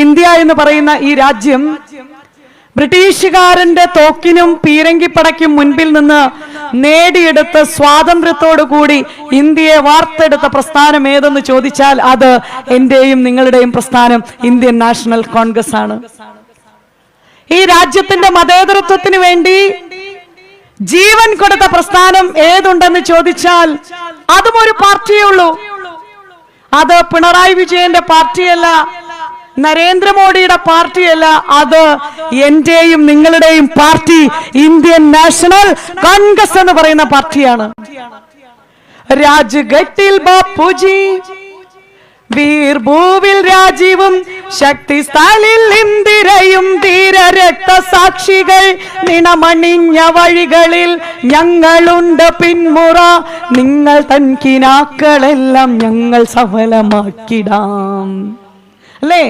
India എന്ന് പറയുന്ന ഈ രാജ്യം ബ്രിട്ടീഷുകാരന്റെ തോക്കിനും പീരങ്കിപ്പടയ്ക്കും മുൻപിൽ നിന്ന് നേടിയെടുത്ത സ്വാതന്ത്ര്യത്തോടു കൂടി ഇന്ത്യയെ വാർത്തെടുത്ത പ്രസ്ഥാനം ഏതെന്ന് ചോദിച്ചാൽ അത് എന്റെയും നിങ്ങളുടെയും പ്രസ്ഥാനം ഇന്ത്യൻ നാഷണൽ കോൺഗ്രസ് ആണ്. ഈ രാജ്യത്തിന്റെ മതേതരത്വത്തിന് വേണ്ടി ജീവൻ കൊടുത്ത പ്രസ്ഥാനം ഏതുണ്ടെന്ന് ചോദിച്ചാൽ അതും ഒരു പാർട്ടിയേ ഉള്ളൂ. അത് പിണറായി വിജയന്റെ പാർട്ടിയല്ല നരേന്ദ്രമോദിയുടെ പാർട്ടിയല്ല അത്. എന്റെയും നിങ്ങളുടെയും പാർട്ടി ഇന്ത്യൻ നാഷണൽ കോൺഗ്രസ് എന്ന് പറയുന്ന പാർട്ടിയാണ്. രാജ്ഘട്ടിൽ ബാപ്പുജി വീർഭൂവിൽ രാജീവും ശക്തി സ്ഥലിൽ ഇന്ദിരയും ധീര രക്തസാക്ഷികൾ നിണമണിഞ്ഞ വഴികളിൽ ഞങ്ങളുണ്ട് പിന്മുറ. നിങ്ങൾ തൻ കിനാക്കളെല്ലാം ഞങ്ങൾ സഫലമാക്കിടാം. അല്ലേ?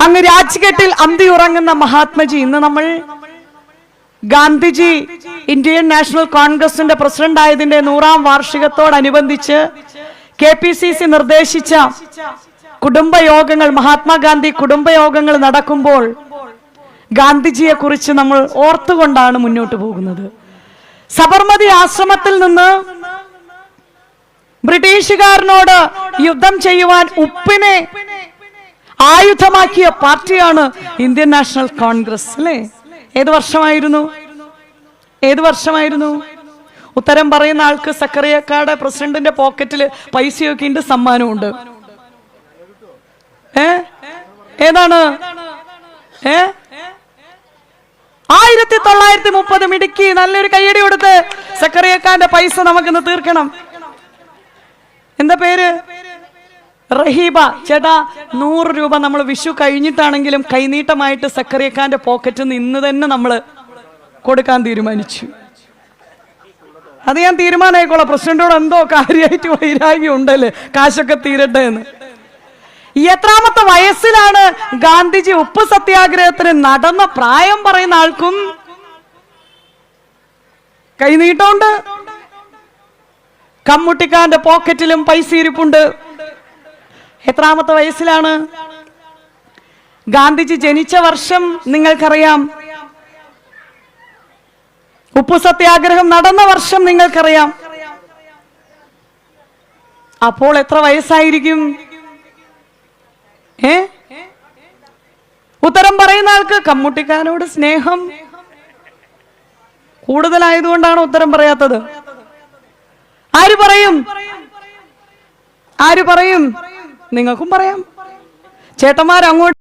അങ്ങ് രാജ്ഘട്ടിൽ അന്തി ഉറങ്ങുന്ന മഹാത്മജി ഇന്ന് നമ്മൾ ഗാന്ധിജി ഇന്ത്യൻ നാഷണൽ കോൺഗ്രസിന്റെ പ്രസിഡന്റ് ആയതിന്റെ നൂറാം വാർഷികത്തോടനുബന്ധിച്ച് കെ പി സി സി നിർദ്ദേശിച്ച കുടുംബയോഗങ്ങൾ മഹാത്മാഗാന്ധി കുടുംബയോഗങ്ങൾ നടക്കുമ്പോൾ ഗാന്ധിജിയെ കുറിച്ച് നമ്മൾ ഓർത്തുകൊണ്ടാണ് മുന്നോട്ട് പോകുന്നത്. സബർമതി ആശ്രമത്തിൽ നിന്ന് ബ്രിട്ടീഷുകാരനോട് യുദ്ധം ചെയ്യുവാൻ ഉപ്പിനെ ആയുധമാക്കിയ പാർട്ടിയാണ് ഇന്ത്യൻ നാഷണൽ കോൺഗ്രസ് അല്ലേ? ഏത് വർഷമായിരുന്നു? ഏത് വർഷമായിരുന്നു? ഉത്തരം പറയുന്ന ആൾക്ക് സക്കറിയക്കാട് പ്രസിഡന്റിന്റെ പോക്കറ്റിൽ പൈസയൊക്കെ ഉണ്ട് സമ്മാനമുണ്ട്. ഏ? ഏതാണ്? ഏ? ആയിരത്തി തൊള്ളായിരത്തി മുപ്പത് മിടുക്കി നല്ലൊരു കയ്യടി കൊടുത്ത് സക്കറിയക്കാന്റെ പൈസ നമുക്കിന്ന് തീർക്കണം. എന്താ പേര്? റഹീബ ചേട്ടാ നൂറ് രൂപ നമ്മൾ വിഷു കഴിഞ്ഞിട്ടാണെങ്കിലും കൈനീട്ടമായിട്ട് സക്കറിയക്കാന്റെ പോക്കറ്റിൽ നിന്ന് ഇന്ന് തന്നെ നമ്മൾ കൊടുക്കാൻ തീരുമാനിച്ചു. അത് ഞാൻ തീരുമാനമായിക്കോളാം പ്രസിഡന്റോട് എന്തോ കാര്യമായിട്ട് വൈരാഗ്യം ഉണ്ടല്ലേ? കാശൊക്കെ തീരട്ടെ എന്ന്. എത്രാമത്തെ വയസ്സിലാണ് ഗാന്ധിജി ഉപ്പ് സത്യാഗ്രഹത്തിന് നടന്ന പ്രായം പറയുന്ന ആൾക്കും കൈനീട്ടമുണ്ട്. കമ്മുട്ടിക്കാന്റെ പോക്കറ്റിലും പൈസ ഇരിപ്പുണ്ട്. എത്രാമത്തെ വയസ്സിലാണ്? ഗാന്ധിജി ജനിച്ച വർഷം നിങ്ങൾക്കറിയാം. ഉപ്പു സത്യാഗ്രഹം നടന്ന വർഷം നിങ്ങൾക്കറിയാം. അപ്പോൾ എത്ര വയസ്സായിരിക്കും? ഏ? ഉത്തരം പറയുന്ന ആൾക്ക് കമ്മുട്ടിക്കാനോട് സ്നേഹം. കൂടുതലായതുകൊണ്ടാണ് ഉത്തരം പറയാത്തത്. ആര് പറയും? ആര് പറയും? നിങ്ങൾക്കും പറയാം. ചേട്ടന്മാർ അങ്ങോട്ട്